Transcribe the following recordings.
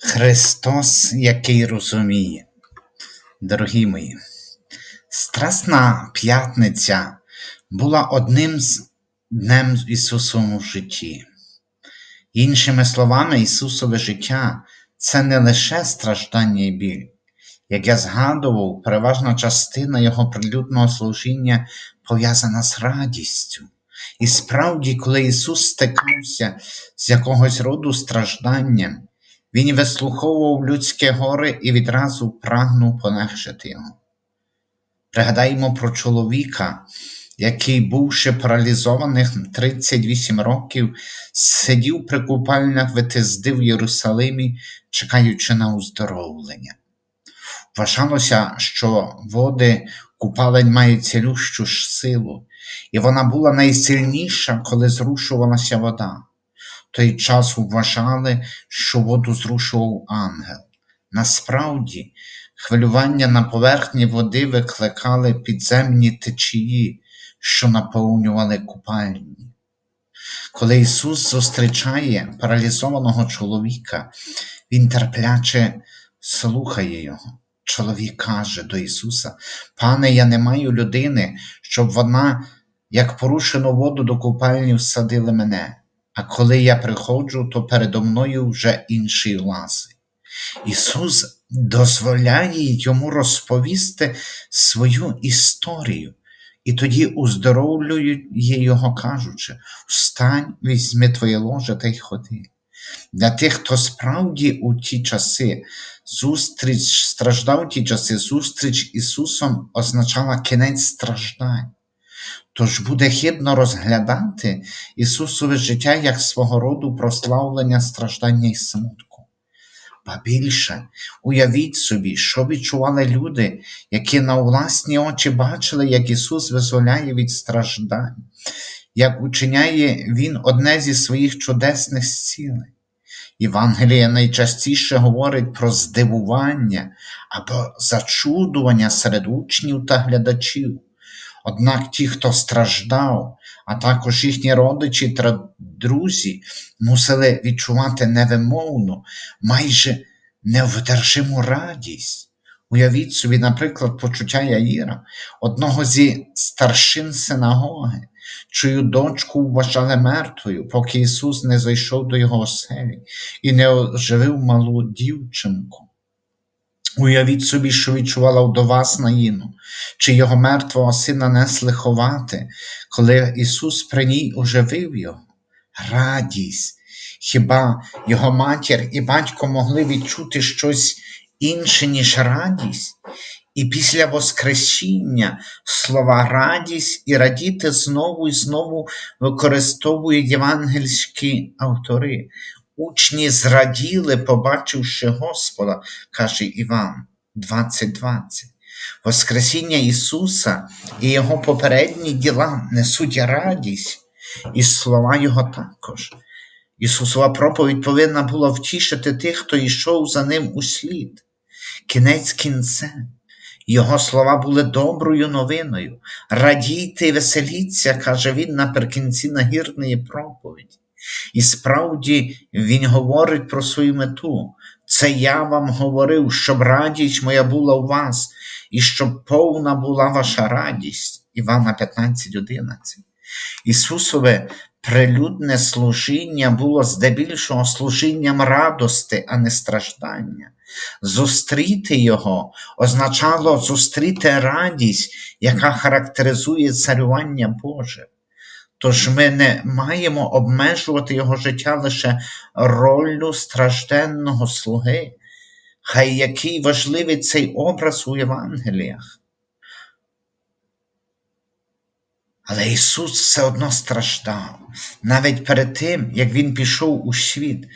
Христос, який розуміє. Дорогі мої, Страсна п'ятниця була одним з днем в Ісусовому житті. Іншими словами, Ісусове життя це не лише страждання і біль. Як я згадував, переважна частина Його прилюдного служіння пов'язана з радістю. І справді, коли Ісус стикався з якогось роду стражданням, Він вислуховував людське горе і відразу прагнув полегшити його. Пригадаємо про чоловіка, який, бувши паралізованих 38 років, сидів при купальнях Ветизди в Єрусалимі, чекаючи на уздоровлення. Вважалося, що води купалень мають цілющу ж силу, і вона була найсильніша, коли зрушувалася вода. Той час вважали, що воду зрушував ангел. Насправді, хвилювання на поверхні води викликали підземні течії, що наповнювали купальні. Коли Ісус зустрічає паралізованого чоловіка, Він терпляче слухає його. Чоловік каже до Ісуса: Пане, я не маю людини, щоб вона, як порушену воду до купальні, всадили мене, а коли я приходжу, то передо мною вже інший лазить. Ісус дозволяє йому розповісти свою історію, і тоді уздоровлює його, кажучи: Встань, візьми твоє ложе та й ходи. Для тих, хто справді у ті часи зустріч страждав ті часи, зустріч Ісусом означала кінець страждань. Тож буде хибно розглядати Ісусове життя як свого роду прославлення страждання і смутку. Ба більше, уявіть собі, що відчували люди, які на власні очі бачили, як Ісус визволяє від страждань, як учиняє Він одне зі своїх чудесних зцілень. Євангелія найчастіше говорить про здивування або зачудування серед учнів та глядачів. Однак ті, хто страждав, а також їхні родичі та друзі, мусили відчувати невимовну, майже невдержиму радість. Уявіть собі, наприклад, почуття Яїра, одного зі старшин синагоги, чию дочку вважали мертвою, поки Ісус не зайшов до його оселі і не оживив малу дівчинку. Уявіть собі, що відчувала вдова Наїну, чи його мертвого сина несли ховати, коли Ісус при ній оживив його. Радість. Хіба його матір і батько могли відчути щось інше, ніж радість? І після Воскресіння слова радість і радіти знову і знову використовують євангельські автори. Учні зраділи, побачивши Господа, каже Іван 20.20. Воскресіння Ісуса і Його попередні діла несуть радість, і слова Його також. Ісусова проповідь повинна була втішити тих, хто йшов за ним у слід. Кінець кінцем. Його слова були доброю новиною. Радійте і веселіться, каже він наприкінці нагірної проповіді. І справді Він говорить про свою мету. Це я вам говорив, щоб радість моя була у вас, і щоб повна була ваша радість. Івана 15,11. Ісусове прилюдне служіння було здебільшого служінням радости, а не страждання. Зустріти Його означало зустріти радість, яка характеризує царювання Боже. Тож ми не маємо обмежувати його життя лише роллю стражденного слуги, хай який важливий цей образ у Євангеліях. Але Ісус все одно страждав, навіть перед тим, як Він пішов у світ,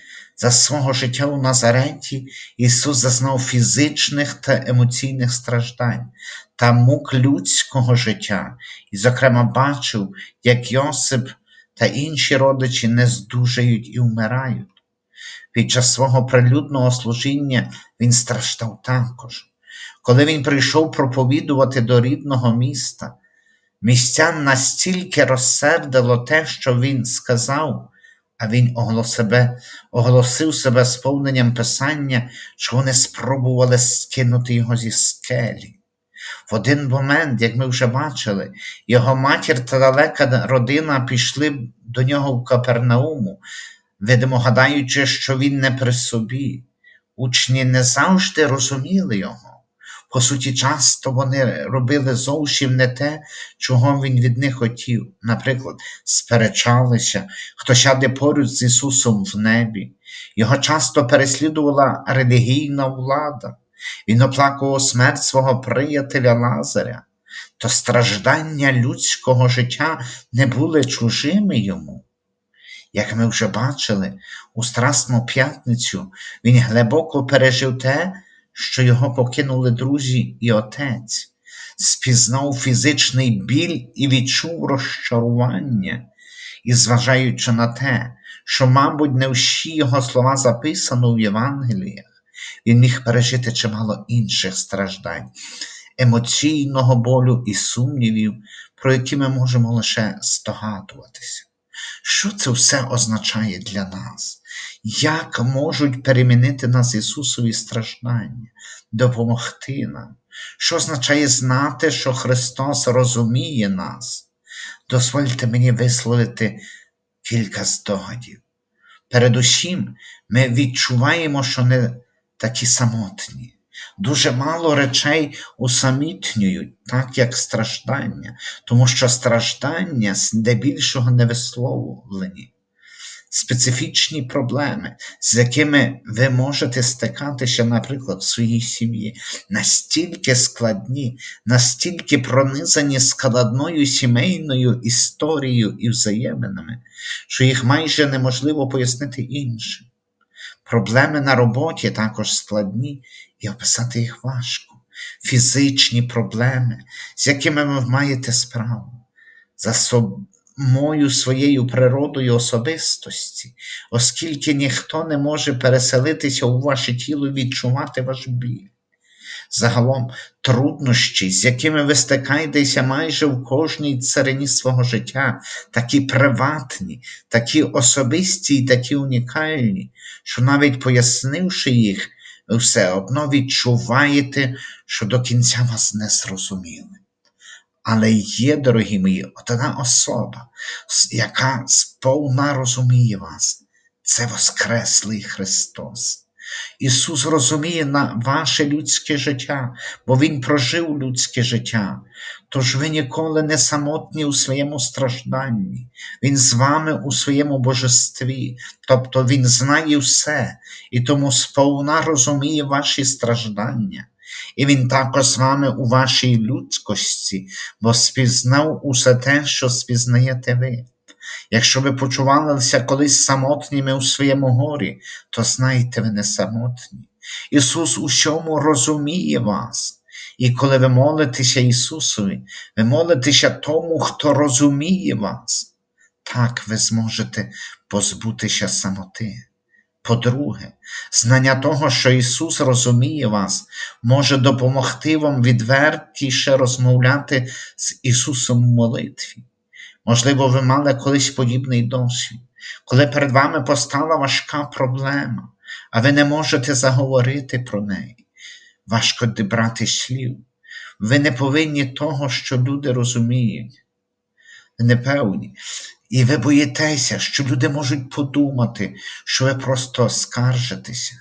за свого життя у Назареті Ісус зазнав фізичних та емоційних страждань та мук людського життя, і, зокрема, бачив, як Йосип та інші родичі не здужають і вмирають. Під час свого прилюдного служіння він страждав також. Коли він прийшов проповідувати до рідного міста, містян настільки розсердило те, що він сказав, а він оголосив, оголосив себе сповненням Писання, що вони спробували скинути його зі скелі. В один момент, як ми вже бачили, його матір та далека родина пішли до нього в Капернауму, видимо, гадаючи, що він не при собі. Учні не завжди розуміли його. По суті, часто вони робили зовсім не те, чого він від них хотів. Наприклад, сперечалися, хто сяде поруч з Ісусом в небі. Його часто переслідувала релігійна влада. Він оплакував смерть свого приятеля Лазаря, то страждання людського життя не були чужими йому. Як ми вже бачили, у Страсну п'ятницю він глибоко пережив те, що його покинули друзі і отець, спізнав фізичний біль і відчув розчарування, і, зважаючи на те, що, мабуть, не всі його слова записано в Євангеліях, він міг пережити чимало інших страждань, емоційного болю і сумнівів, про які ми можемо лише здогадуватися. Що це все означає для нас? Як можуть перемінити нас Ісусові страждання, допомогти нам? Що означає знати, що Христос розуміє нас? Дозвольте мені висловити кілька здогадів. Передусім, ми відчуваємо, що не такі самотні. Дуже мало речей усамітнюють, так як страждання, тому що страждання здебільшого не висловлені. Специфічні проблеми, з якими ви можете стикатися, наприклад, в своїй сім'ї, настільки складні, настільки пронизані складною сімейною історією і взаєминами, що їх майже неможливо пояснити іншим. Проблеми на роботі також складні і описати їх важко. Фізичні проблеми, з якими ви маєте справу, за самою своєю природою особистості, оскільки ніхто не може переселитися у ваше тіло і відчувати ваш біль. Загалом труднощі, з якими ви стикаєтеся майже в кожній царині свого життя, такі приватні, такі особисті і такі унікальні, що навіть пояснивши їх, ви все одно відчуваєте, що до кінця вас не зрозуміли. Але є, дорогі мої, одна особа, яка сповна розуміє вас, це Воскреслий Христос. Ісус розуміє на ваше людське життя, бо Він прожив людське життя. Тож ви ніколи не самотні у своєму стражданні, Він з вами у своєму божестві, тобто Він знає все і тому сповна розуміє ваші страждання. І Він також з вами у вашій людськості, бо спізнав усе те, що спізнаєте ви. Якщо ви почувалися колись самотніми у своєму горі, то знайте, ви не самотні. Ісус у всьому розуміє вас. І коли ви молитеся Ісусові, ви молитеся тому, хто розуміє вас, так ви зможете позбутися самоти. По-друге, знання того, що Ісус розуміє вас, може допомогти вам відвертіше розмовляти з Ісусом в молитві. Можливо, ви мали колись подібний досвід, коли перед вами постала важка проблема, а ви не можете заговорити про неї. Важко дібрати слів. Ви не повинні того, що люди розуміють. Ви не певні. І ви боїтеся, що люди можуть подумати, що ви просто скаржитеся,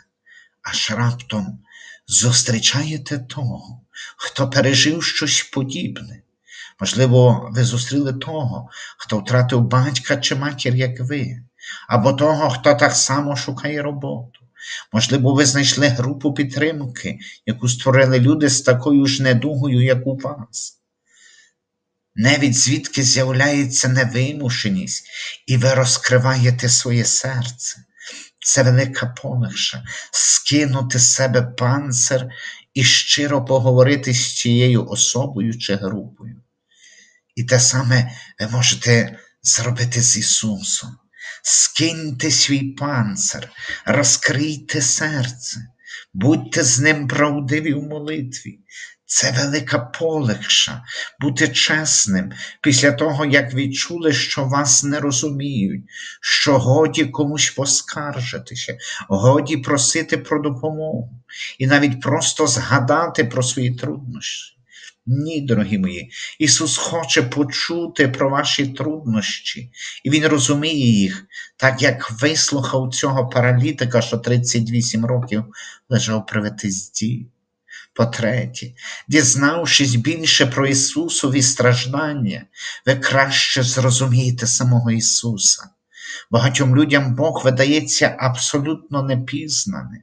аж раптом зустрічаєте того, хто пережив щось подібне. Можливо, ви зустріли того, хто втратив батька чи матір, як ви, або того, хто так само шукає роботу. Можливо, ви знайшли групу підтримки, яку створили люди з такою ж недугою, як у вас. Навіть звідки з'являється невимушеність, і ви розкриваєте своє серце. Це велика полегша скинути з себе панцир і щиро поговорити з цією особою чи групою. І те саме ви можете зробити з Ісусом. Скиньте свій панцир, розкрийте серце, будьте з Ним правдиві в молитві. Це велика полегша бути чесним після того, як відчули, що вас не розуміють, що годі комусь поскаржитися, годі просити про допомогу і навіть просто згадати про свої труднощі. Ні, дорогі мої, Ісус хоче почути про ваші труднощі, і Він розуміє їх, так як вислухав цього паралітика, що 38 років лежав при ветизді. По-третє, дізнавшись більше про Ісусові страждання, ви краще зрозумієте самого Ісуса. Багатьом людям Бог видається абсолютно непізнаним,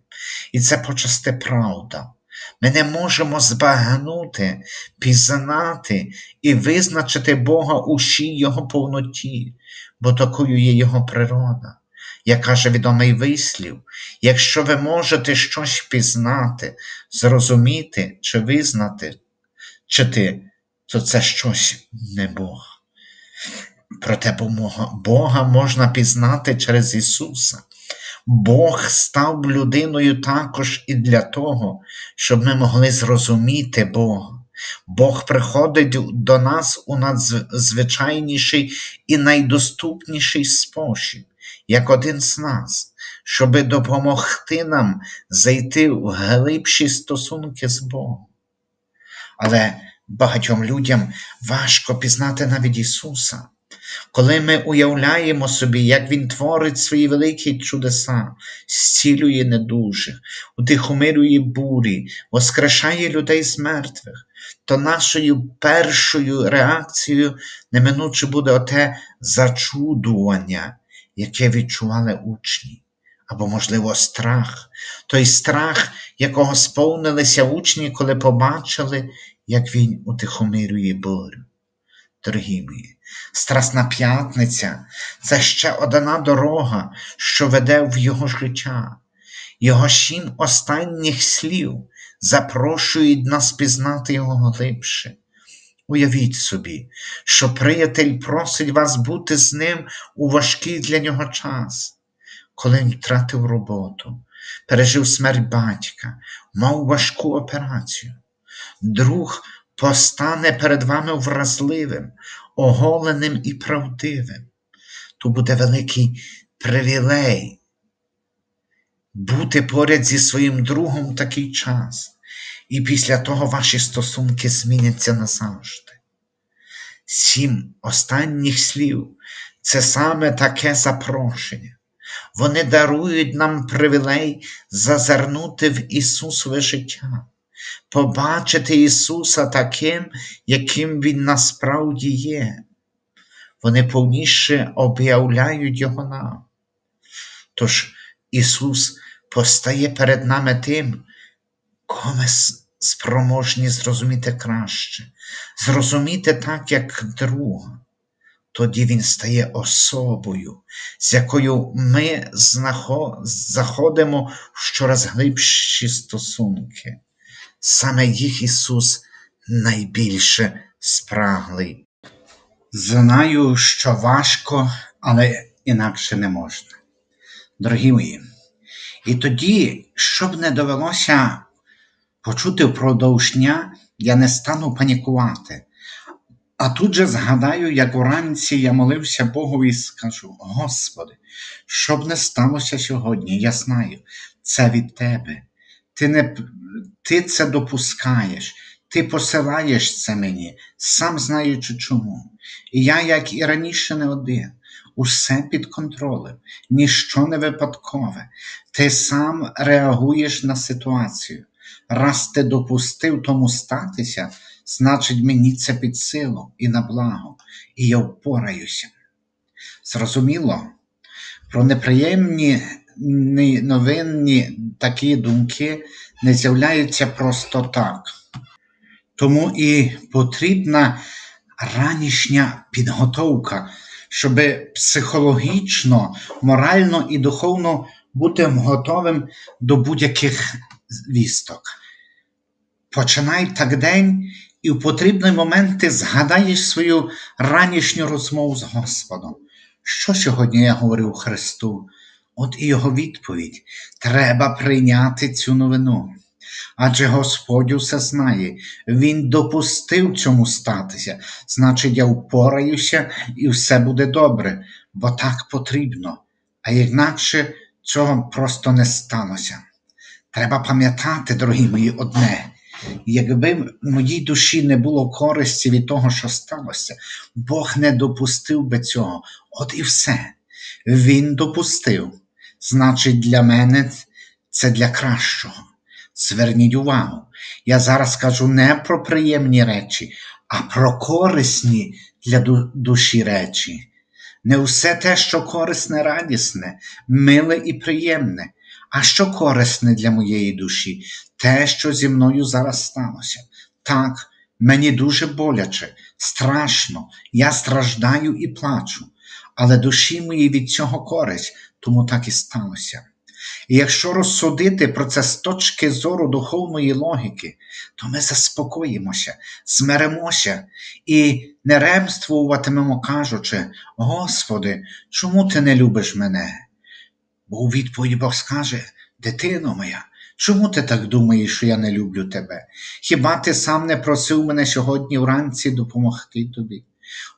і це почасти правда. Ми не можемо збагнути, пізнати і визначити Бога у всій Його повноті, бо такою є Його природа. Як каже відомий вислів, якщо ви можете щось пізнати, зрозуміти чи визнати, чи ти, то це щось не Бог. Проте Бога, можна пізнати через Ісуса. Бог став людиною також і для того, щоб ми могли зрозуміти Бога. Бог приходить до нас у надзвичайніший і найдоступніший спосіб, як один з нас, щоб допомогти нам зайти в глибші стосунки з Богом. Але багатьом людям важко пізнати навіть Ісуса. Коли ми уявляємо собі, як Він творить свої великі чудеса, зцілює недужих, утихомирює бурі, воскрешає людей з мертвих, то нашою першою реакцією неминуче буде оте зачудування, яке відчували учні, або, можливо, страх, той страх, якого сповнилися учні, коли побачили, як він утихомирює бурю. Дорогі мої, Страсна п'ятниця це ще одна дорога, що веде в його життя. Його сім останніх слів запрошують нас пізнати його глибше. Уявіть собі, що приятель просить вас бути з ним у важкий для нього час, коли він втратив роботу, пережив смерть батька, мав важку операцію. Друг постане перед вами вразливим, оголеним і правдивим. То буде великий привілей бути поряд зі своїм другом такий час, і після того ваші стосунки зміняться назавжди. Сім останніх слів це саме таке запрошення. Вони дарують нам привілей зазирнути в Ісусове життя, побачити Ісуса таким, яким Він насправді є. Вони повніше об'являють Його нам. Тож Ісус постає перед нами тим, кого спроможні зрозуміти краще, зрозуміти так, як друга. Тоді Він стає особою, з якою ми заходимо в щораз глибші стосунки. Саме їх Ісус найбільше спраглий. Знаю, що важко, але інакше не можна. Дорогі мої, і тоді, щоб не довелося почути впродовж дня, я не стану панікувати. А тут же згадаю, як уранці я молився Богу і скажу: Господи, щоб не сталося сьогодні, я знаю, це від Тебе. Ти не, ти це допускаєш, ти посилаєш це мені, сам знаючи чому. І я, як і раніше, не один, усе під контролем, ніщо не випадкове, ти сам реагуєш на ситуацію. Раз ти допустив тому статися, значить, мені це під силу і на благо, і я впораюся. Зрозуміло, про неприємні новинні такі думки не з'являються просто так. Тому і потрібна ранішня підготовка, щоб психологічно, морально і духовно бути готовим до будь-яких вісток. Починай так день, і в потрібний момент ти згадаєш свою ранішню розмову з Господом. Що сьогодні я говорив Христу? От і його відповідь: треба прийняти цю новину. Адже Господь усе знає, Він допустив цьому статися, значить, я впораюся і все буде добре, бо так потрібно, а інакше цього просто не сталося. Треба пам'ятати, дорогі мої, одне. Якби моїй душі не було користі від того, що сталося, Бог не допустив би цього. От і все. Він допустив. Значить, для мене це для кращого. Зверніть увагу, я зараз кажу не про приємні речі, а про корисні для душі речі. Не все те, що корисне, радісне, миле і приємне, а що корисне для моєї душі, те, що зі мною зараз сталося. Так, мені дуже боляче, страшно, я страждаю і плачу, але душі моїй від цього користь, тому так і сталося. І якщо розсудити про це з точки зору духовної логіки, то ми заспокоїмося, змиримося і не ремствуватимемо, кажучи: Господи, чому ти не любиш мене? Бо у відповідь Бог скаже: Дитино моя, чому ти так думаєш, що я не люблю тебе? Хіба ти сам не просив мене сьогодні вранці допомогти тобі?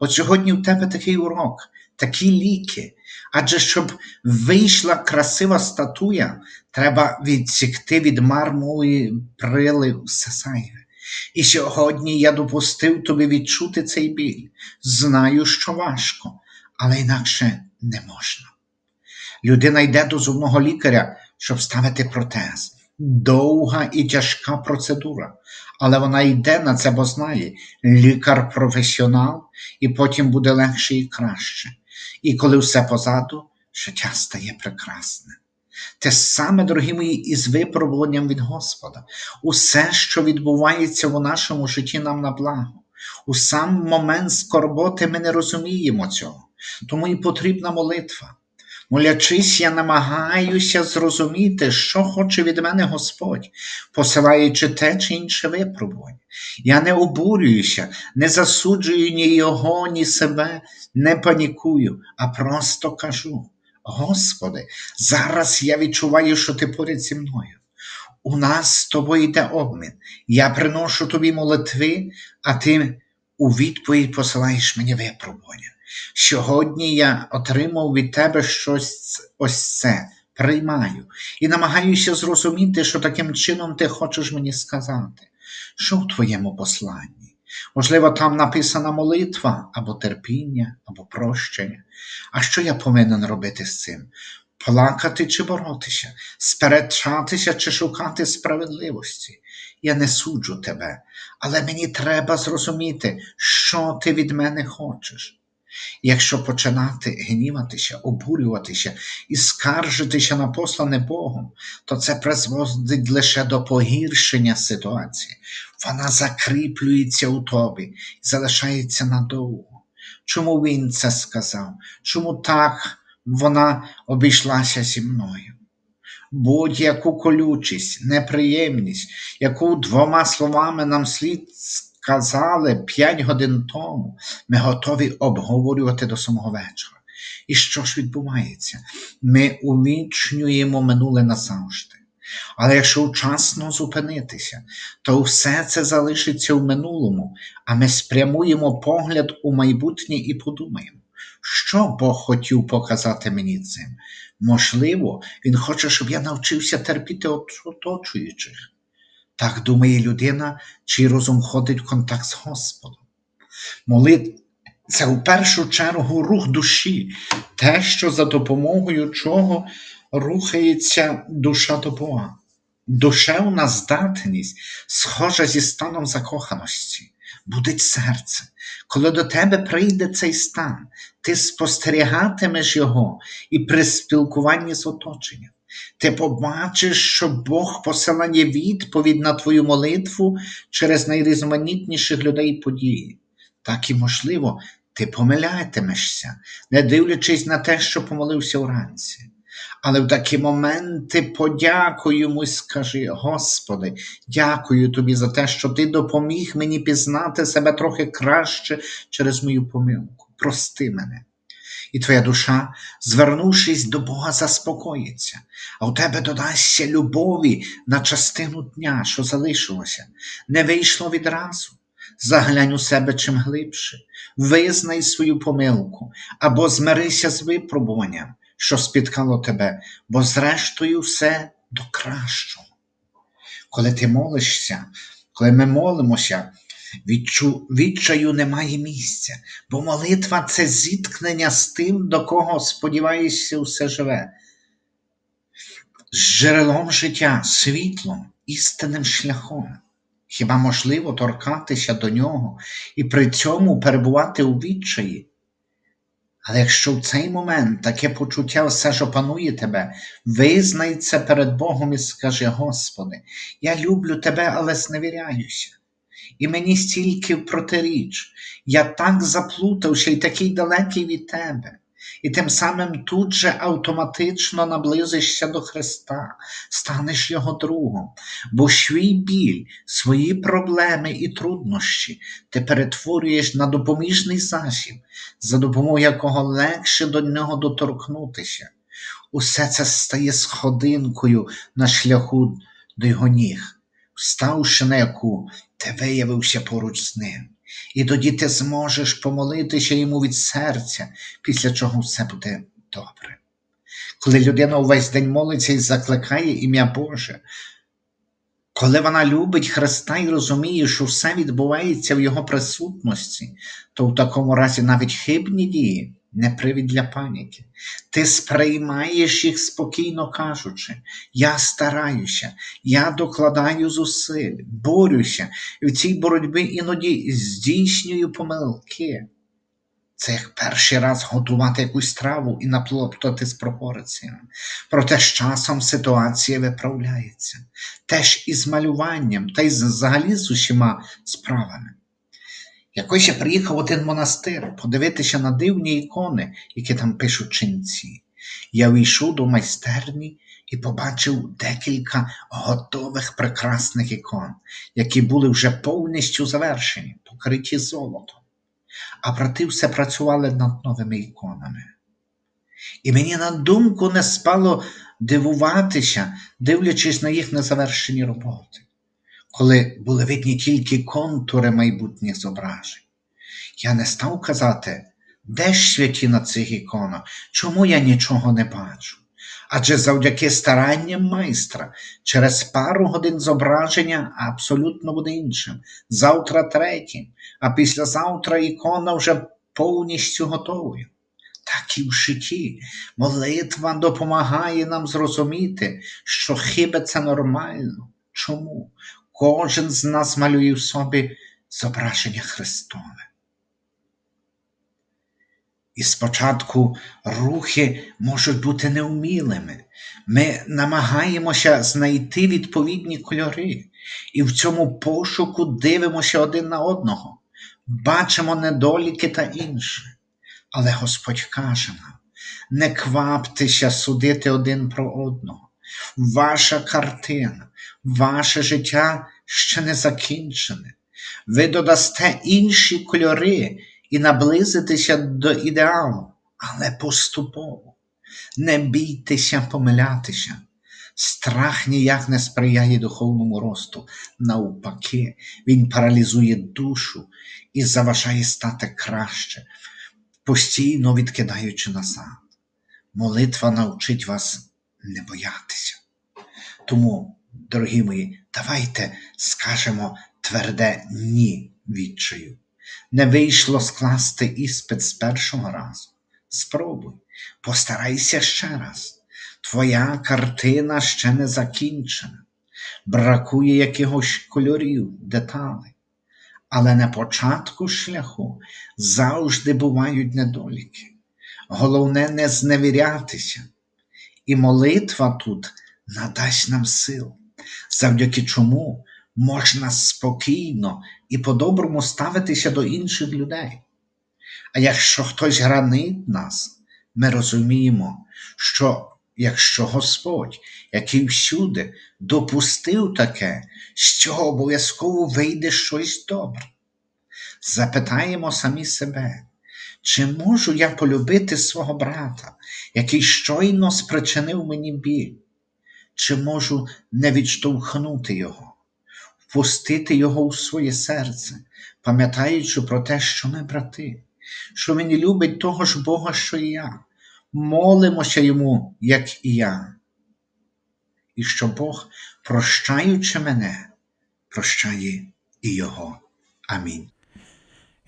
От сьогодні в тебе такий урок, такі ліки. Адже щоб вийшла красива статуя, треба відсікти від мармової прили все. І сьогодні я допустив тобі відчути цей біль. Знаю, що важко, але інакше не можна. Людина йде до зубного лікаря, щоб ставити протез. Довга і тяжка процедура, але вона йде на це, бо знає, лікар професіонал, і потім буде легше і краще. І коли все позаду, життя стає прекрасне. Те саме, дорогі мої, із випробуванням від Господа. Усе, що відбувається у нашому житті, нам на благо. У сам момент скорботи ми не розуміємо цього, тому і потрібна молитва. Молячись, я намагаюся зрозуміти, що хоче від мене Господь, посилаючи те чи інше випробування. Я не обурююся, не засуджую ні його, ні себе, не панікую, а просто кажу: Господи, зараз я відчуваю, що ти поряд зі мною. У нас з тобою йде обмін. Я приношу тобі молитви, а ти у відповідь посилаєш мені випробування. Сьогодні я отримав від тебе щось ось це, приймаю і намагаюся зрозуміти, що таким чином ти хочеш мені сказати, що в твоєму посланні. Можливо, там написана молитва або терпіння, або прощення. А що я повинен робити з цим? Плакати чи боротися, сперечатися чи шукати справедливості. Я не суджу тебе, але мені треба зрозуміти, що ти від мене хочеш. Якщо починати гніватися, обурюватися і скаржитися на послане Богом, то це призводить лише до погіршення ситуації. Вона закріплюється у тобі і залишається надовго. Чому він це сказав? Чому так вона обійшлася зі мною? Будь-яку колючість, неприємність, яку двома словами нам слід сказали п'ять годин тому, ми готові обговорювати до самого вечора. І що ж відбувається? Ми увічнюємо минуле назавжди. Але якщо вчасно зупинитися, то все це залишиться в минулому, а ми спрямуємо погляд у майбутнє і подумаємо, що Бог хотів показати мені цим. Можливо, Він хоче, щоб я навчився терпіти оточуючих. Так думає людина, чий розум ходить в контакт з Господом. Молит це в першу чергу рух душі, те, що за допомогою чого рухається душа до Бога. Душевна здатність, схожа зі станом закоханості, будить серце. Коли до тебе прийде цей стан, ти спостерігатимеш його і при спілкуванні з оточенням. Ти побачиш, що Бог посилає відповідь на твою молитву через найрізноманітніших людей і події. Так і можливо, ти помилятимешся, не дивлячись на те, що помолився вранці. Але в такі моменти подякуй йому і скажи: Господи, дякую тобі за те, що ти допоміг мені пізнати себе трохи краще через мою помилку. Прости мене. І твоя душа, звернувшись до Бога, заспокоїться, а у тебе додасться любові на частину дня, що залишилося, не вийшло відразу. Заглянь у себе чим глибше, визнай свою помилку або змирися з випробуванням, що спіткало тебе, бо зрештою все до кращого. Коли ти молишся, коли ми молимося, відчу, відчаю немає місця, бо молитва це зіткнення з тим, до кого сподіваєшся, усе живе, з джерелом життя, світлом, істинним шляхом. Хіба можливо торкатися до нього і при цьому перебувати у відчаї? Але якщо в цей момент таке почуття все ж опанує тебе, визнай це перед Богом і скажи, Господи, я люблю тебе, але зневіряюся. І мені стільки протиріч, я так заплутався і такий далекий від тебе. І тим самим тут же автоматично наблизишся до Христа, станеш Його другом, бо свій біль, свої проблеми і труднощі ти перетворюєш на допоміжний засіб, за допомогою якого легше до нього доторкнутися. Усе це стає сходинкою на шляху до його ніг, вставши на яку ти виявився поруч з ним. І тоді ти зможеш помолитися йому від серця, після чого все буде добре. Коли людина увесь день молиться і закликає ім'я Боже, коли вона любить Христа і розуміє, що все відбувається в Його присутності, то в такому разі навіть хибні дії не привід для паніки. Ти сприймаєш їх спокійно кажучи, я стараюся, я докладаю зусиль, борюся, і в цій боротьбі іноді здійснюю помилки. Це як перший раз готувати якусь страву і наплутати з пропорціями. Проте з часом ситуація виправляється, теж із малюванням, та й взагалі з усіма справами. Якось я приїхав в один монастир подивитися на дивні ікони, які там пишуть ченці. Я війшов до майстерні і побачив декілька готових прекрасних ікон, які були вже повністю завершені, покриті золотом. А брати все працювали над новими іконами. І мені на думку не спало дивуватися, дивлячись на їх незавершені роботи коли були видні тільки контури майбутніх зображень. Я не став казати, де ж святі на цих іконах, чому я нічого не бачу? Адже завдяки старанням майстра через пару годин зображення абсолютно буде іншим. Завтра третім, а післязавтра ікона вже повністю готовою. Так і в житті молитва допомагає нам зрозуміти, що хиби це нормально. Чому? Кожен з нас малює в собі зображення Христове. І спочатку рухи можуть бути неумілими. Ми намагаємося знайти відповідні кольори, і в цьому пошуку дивимося один на одного, бачимо недоліки та інше. Але Господь каже нам: не кваптеся судити один про одного. Ваша картина, ваше життя ще не закінчене. Ви додасте інші кольори і наблизитеся до ідеалу, але поступово. Не бійтеся помилятися. Страх ніяк не сприяє духовному росту. Навпаки, він паралізує душу і заважає стати краще, постійно відкидаючи назад. Молитва навчить вас не боятися. Тому, дорогі мої, давайте скажемо тверде ні відчаю. Не вийшло скласти іспит з першого разу. Спробуй, постарайся ще раз. Твоя картина ще не закінчена, бракує якихось кольорів, деталей. Але на початку шляху завжди бувають недоліки. Головне не зневірятися. І молитва тут надасть нам сил, завдяки чому можна спокійно і по-доброму ставитися до інших людей. А якщо хтось гранить нас, ми розуміємо, що якщо Господь, який всюди допустив таке, з цього обов'язково вийде щось добре. Запитаємо самі себе, Чи можу я полюбити свого брата, який щойно спричинив мені біль? Чи можу не відштовхнути його, впустити його у своє серце, пам'ятаючи про те, що ми брати, що він любить того ж Бога, що і я, молимося йому, як і я, і що Бог, прощаючи мене, прощає і його. Амінь.